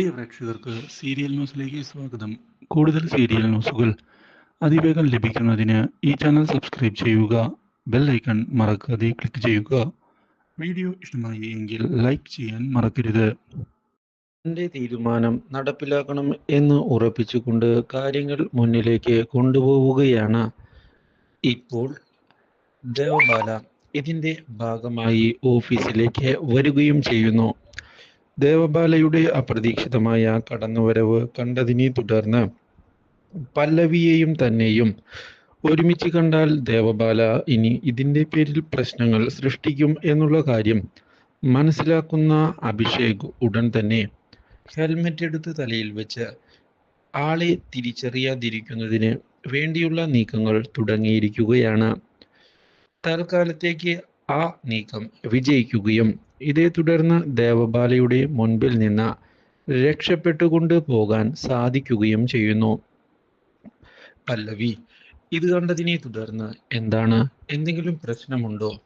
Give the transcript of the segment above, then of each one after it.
പ്രിയ പ്രേക്ഷകർക്ക് സീരിയൽ ന്യൂസിലേക്ക് സ്വാഗതം. കൂടുതൽ സീരിയൽ ന്യൂസുകൾ അതിവേഗം ലഭിക്കുന്നതിന് ഈ ചാനൽ സബ്സ്ക്രൈബ് ചെയ്യുക ബെൽ ഐക്കൺ മറക്കാതെ ക്ലിക്ക് ചെയ്യുക. വീഡിയോ ഇഷ്ടമായി എങ്കിൽ ലൈക്ക് ചെയ്യാൻ മറക്കരുത്. തന്റെ തീരുമാനം നടപ്പിലാക്കണം എന്ന് ഉറപ്പിച്ചുകൊണ്ട് കാര്യങ്ങൾ മുന്നിലേക്ക് കൊണ്ടുപോവുകയാണ്. ഇപ്പോൾ ദേവബാല ഇതിന്റെ ഭാഗമായി ഓഫീസിലേക്ക് വരികയും ചെയ്യുന്നു. ദേവബാലയുടെ അപ്രതീക്ഷിതമായ കടന്നുവരവ് കണ്ടതിനെ തുടർന്ന് പല്ലവിയെയും തന്നെയും ഒരുമിച്ച് കണ്ടാൽ ദേവബാല ഇനി ഇതിന്റെ പേരിൽ പ്രശ്നങ്ങൾ സൃഷ്ടിക്കും എന്നുള്ള കാര്യം മനസ്സിലാക്കുന്ന അഭിഷേക് ഉടൻ തന്നെ ഹെൽമെറ്റ് എടുത്ത് തലയിൽ വെച്ച് ആളെ തിരിച്ചറിയാതിരിക്കുന്നതിന് വേണ്ടിയുള്ള നീക്കങ്ങൾ തുടങ്ങിയിരിക്കുകയാണ്. തൽക്കാലത്തേക്ക് ആ നീക്കം വിജയിക്കുകയും ഇതേ തുടർന്ന് ദേവബാലയുടെ മുൻപിൽ നിന്ന് രക്ഷപ്പെട്ടുകൊണ്ട് പോകാൻ സാധിക്കുകയും ചെയ്യുന്നു. പല്ലവി ഇത് കണ്ടതിനെ തുടർന്ന് എന്താണ്? എന്തെങ്കിലും പ്രശ്നമുണ്ടോ?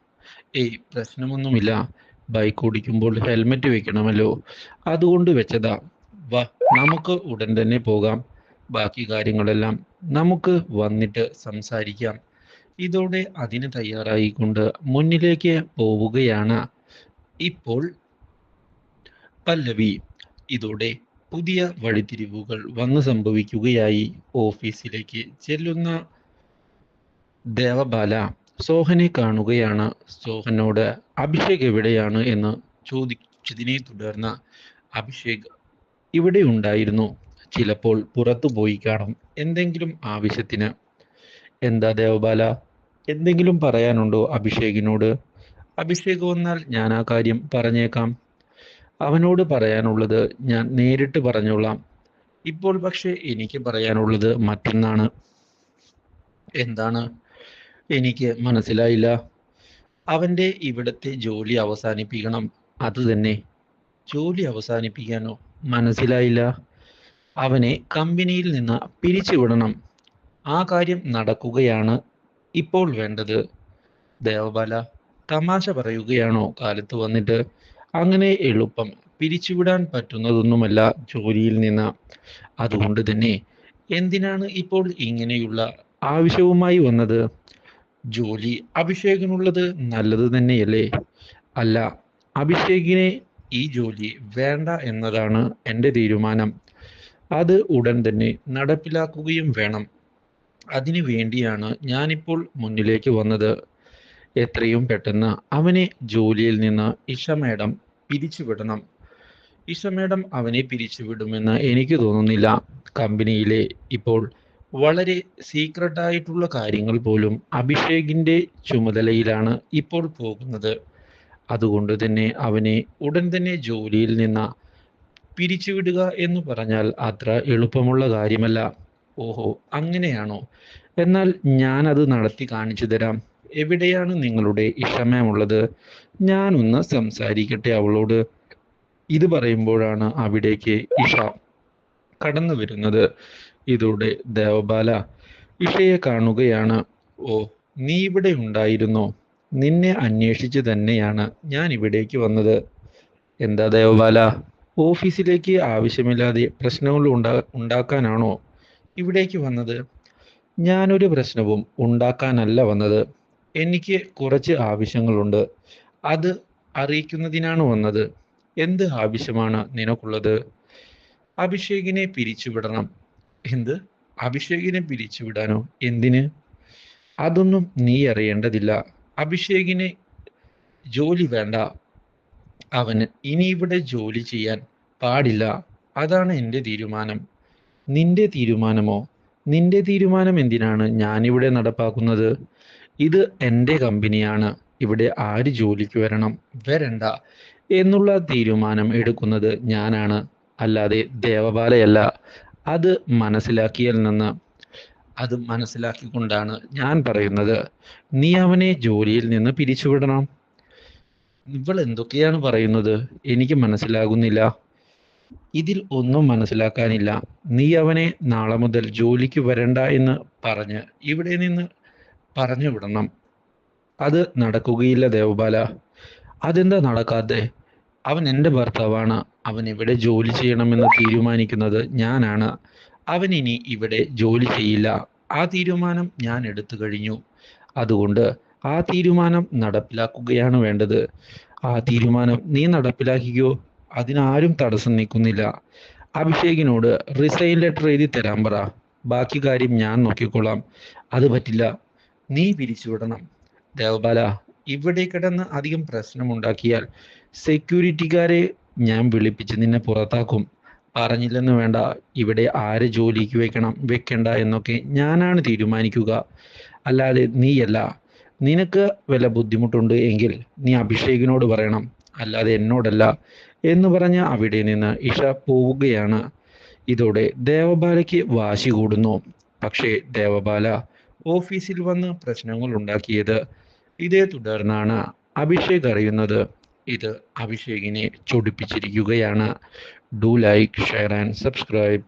ഏയ് പ്രശ്നമൊന്നുമില്ല. ബൈക്ക് ഓടിക്കുമ്പോൾ ഹെൽമെറ്റ് വെക്കണമല്ലോ. അതുകൊണ്ട് വെച്ചതാ. വാ നമുക്ക് ഉടൻ തന്നെ പോകാം. ബാക്കി കാര്യങ്ങളെല്ലാം നമുക്ക് വന്നിട്ട് സംസാരിക്കാം. ഇതോടെ അതിന് തയ്യാറായിക്കൊണ്ട് മുന്നിലേക്ക് പോവുകയാണ്. ഇപ്പോൾ പല്ലവി ഇതോടെ പുതിയ വഴിതിരിവുകൾ വന്നു സംഭവിക്കുകയായി. ഓഫീസിലേക്ക് ചെല്ലുന്ന ദേവബാല സോഹനെ കാണുകയാണ്. സോഹനോട് അഭിഷേക് എവിടെയാണ് എന്ന് ചോദിച്ചതിനെ തുടർന്ന് അഭിഷേക് ഇവിടെ ഉണ്ടായിരുന്നു. ചിലപ്പോൾ പുറത്തു പോയി കാണും എന്തെങ്കിലും ആവശ്യത്തിന്. എന്താ ദേവബാല? എന്തെങ്കിലും പറയാനുണ്ടോ അഭിഷേകിനോട്? അഭിഷേക് വന്നാൽ ഞാൻ ആ കാര്യം പറഞ്ഞേക്കാം. അവനോട് പറയാനുള്ളത് ഞാൻ നേരിട്ട് പറഞ്ഞോളാം. ഇപ്പോൾ പക്ഷേ എനിക്ക് പറയാനുള്ളത് മറ്റൊന്നാണ്. എന്താണ്? എനിക്ക് മനസ്സിലായില്ല. അവന്റെ ഇവിടത്തെ ജോലി അവസാനിപ്പിക്കണം. അത് തന്നെ. ജോലി അവസാനിപ്പിക്കാനോ മനസ്സിലായില്ല. അവനെ കമ്പനിയിൽ നിന്ന് പിരിച്ചുവിടണം. ആ കാര്യം നടക്കുകയാണ് ഇപ്പോൾ വേണ്ടത്. ദേവബാല തമാശ പറയുകയാണോ കാലത്ത് വന്നിട്ട്? അങ്ങനെ എളുപ്പം. പിരിച്ചുവിടാൻ പറ്റുന്നതൊന്നുമല്ല ജോലിയിൽ നിന്ന്. അതുകൊണ്ട് തന്നെ എന്തിനാണ് ഇപ്പോൾ ഇങ്ങനെയുള്ള ആവശ്യവുമായി വന്നത്? ജോലി അഭിഷേകിനുള്ളത് നല്ലത് തന്നെയല്ലേ? അല്ല അഭിഷേകിനെ ഈ ജോലി വേണ്ട എന്നതാണ് എന്റെ തീരുമാനം. അത് ഉടൻ തന്നെ നടപ്പിലാക്കുകയും വേണം. അതിനു വേണ്ടിയാണ് ഞാനിപ്പോൾ മുന്നിലേക്ക് വന്നത്. എത്രയും പെട്ടെന്ന് അവനെ ജോലിയിൽ നിന്ന് ഇഷ മേഡം പിരിച്ചുവിടണം. ഇഷ മേഡം അവനെ പിരിച്ചുവിടുമെന്ന് എനിക്ക് തോന്നുന്നില്ല. കമ്പനിയിലെ ഇപ്പോൾ വളരെ സീക്രട്ട് ആയിട്ടുള്ള കാര്യങ്ങൾ പോലും അഭിഷേകിന്റെ ചുമതലയിലാണ് ഇപ്പോൾ പോകുന്നത്. അതുകൊണ്ട് തന്നെ അവനെ ഉടൻ തന്നെ ജോലിയിൽ നിന്ന് പിരിച്ചുവിടുക എന്ന് പറഞ്ഞാൽ അത്ര എളുപ്പമുള്ള കാര്യമല്ല. ഓഹോ അങ്ങനെയാണോ? എന്നാൽ ഞാൻ അത് നടത്തി കാണിച്ചു തരാം. എവിടെയാണ് നിങ്ങളുടെ ഇഷമയുള്ളത് ഞാനൊന്ന് സംസാരിക്കട്ടെ അവളോട്. ഇത് പറയുമ്പോഴാണ് അവിടേക്ക് ഇഷ കടന്നു വരുന്നത്. ഇതോടെ ദേവബാല ഇഷയെ കാണുകയാണ്. ഓ നീ ഇവിടെ ഉണ്ടായിരുന്നോ? നിന്നെ അന്വേഷിച്ച് തന്നെയാണ് ഞാൻ ഇവിടേക്ക് വന്നത്. എന്താ ദേവബാല? ഓഫീസിലേക്ക് ആവശ്യമില്ലാതെ പ്രശ്നങ്ങൾ ഉണ്ടാ ഉണ്ടാക്കാനാണോ ഇവിടേക്ക് വന്നത്? ഞാനൊരു പ്രശ്നവും ഉണ്ടാക്കാനല്ല വന്നത്. എനിക്ക് കുറച്ച് ആവശ്യങ്ങളുണ്ട്. അത് അറിയിക്കുന്നതിനാണ് വന്നത്. എന്ത് ആവശ്യമാണ് നിനക്കുള്ളത്? അഭിഷേകിനെ പിരിച്ചുവിടണം. എന്ത്? അഭിഷേകിനെ പിരിച്ചുവിടാനോ? എന്തിന്? അതൊന്നും നീ അറിയേണ്ടതില്ല. അഭിഷേകിന് ജോലി വേണ്ട. അവന് ഇനി ഇവിടെ ജോലി ചെയ്യാൻ പാടില്ല. അതാണ് എന്റെ തീരുമാനം. നിന്റെ തീരുമാനമോ? നിന്റെ തീരുമാനം എന്തിനാണ് ഞാനിവിടെ നടപ്പാക്കുന്നത്? ഇത് എന്റെ കമ്പനിയാണ്. ഇവിടെ ആര് ജോലിക്ക് വരണം? വരണ്ട. എന്നുള്ള തീരുമാനം എടുക്കുന്നത് ഞാനാണ്. അല്ലാതെ ദേവപാലയല്ല. അത് മനസ്സിലാക്കിയൽ നിന്ന് അത് മനസ്സിലാക്കിക്കൊണ്ടാണ് ഞാൻ പറയുന്നത്. നീ അവനെ ജോലിയിൽ നിന്ന് പിരിച്ചുവിടണം. ഇവൾ എന്തൊക്കെയാണ് പറയുന്നത്? എനിക്ക് മനസ്സിലാകുന്നില്ല. ഇതിൽ ഒന്നും മനസ്സിലാക്കാനില്ല. നീ അവനെ നാളെ മുതൽ ജോലിക്ക് വരണ്ട എന്ന് പറഞ്ഞ് ഇവിടെ നിന്ന് പറഞ്ഞു വിടണം അത് നടക്കുകയില്ല ദേവബാല. അതെന്താ നടക്കാതെ അവൻ എന്റെ ഭർത്താവാണ്. അവൻ ഇവിടെ ജോലി ചെയ്യണമെന്ന് തീരുമാനിക്കുന്നത് ഞാനാണ്. അവൻ ഇനി ഇവിടെ ജോലി ചെയ്യില്ല. ആ തീരുമാനം ഞാൻ എടുത്തു കഴിഞ്ഞു. അതുകൊണ്ട് ആ തീരുമാനം നടപ്പിലാക്കുകയാണ് വേണ്ടത്. ആ തീരുമാനം നീ നടപ്പിലാക്കിക്കോ. അതിനാരും തടസ്സം നിൽക്കുന്നില്ല അഭിഷേകിനോട് റിസൈൻ ലെറ്റർ എഴുതി തരാൻ പറ. ബാക്കി കാര്യം ഞാൻ നോക്കിക്കോളാം. അത് പറ്റില്ല. നീ പിരിച്ചുവിടണം. ദേവബാല ഇവിടെ കിടന്ന് അധികം പ്രശ്നമുണ്ടാക്കിയാൽ സെക്യൂരിറ്റിക്കാരെ ഞാൻ വിളിപ്പിച്ച് നിന്നെ പുറത്താക്കും. പറഞ്ഞില്ലെന്ന് വേണ്ട ഇവിടെ ആരെ ജോലിക്ക് വെക്കണം വെക്കണ്ട എന്നൊക്കെ ഞാനാണ് തീരുമാനിക്കുക. അല്ലാതെ നീയല്ല നിനക്ക് വല്ല ബുദ്ധിമുട്ടുണ്ട് എങ്കിൽ നീ അഭിഷേകിനോട് പറയണം. അല്ലാതെ എന്നോടല്ല എന്ന് പറഞ്ഞ് അവിടെ നിന്ന് ഇഷ പോവുകയാണ്. ഇതോടെ ദേവബാലയ്ക്ക് വാശി കൂടുന്നു. പക്ഷേ ദേവബാല ഓഫീസിൽ വന്ന് പ്രശ്നങ്ങൾ ഉണ്ടാക്കിയത് ഇതേ തുടർന്നാണ് അഭിഷേക് അറിയുന്നത്. ഇത് അഭിഷേകിനെ ചൊടിപ്പിച്ചിരിക്കുകയാണ്. Do like share and subscribe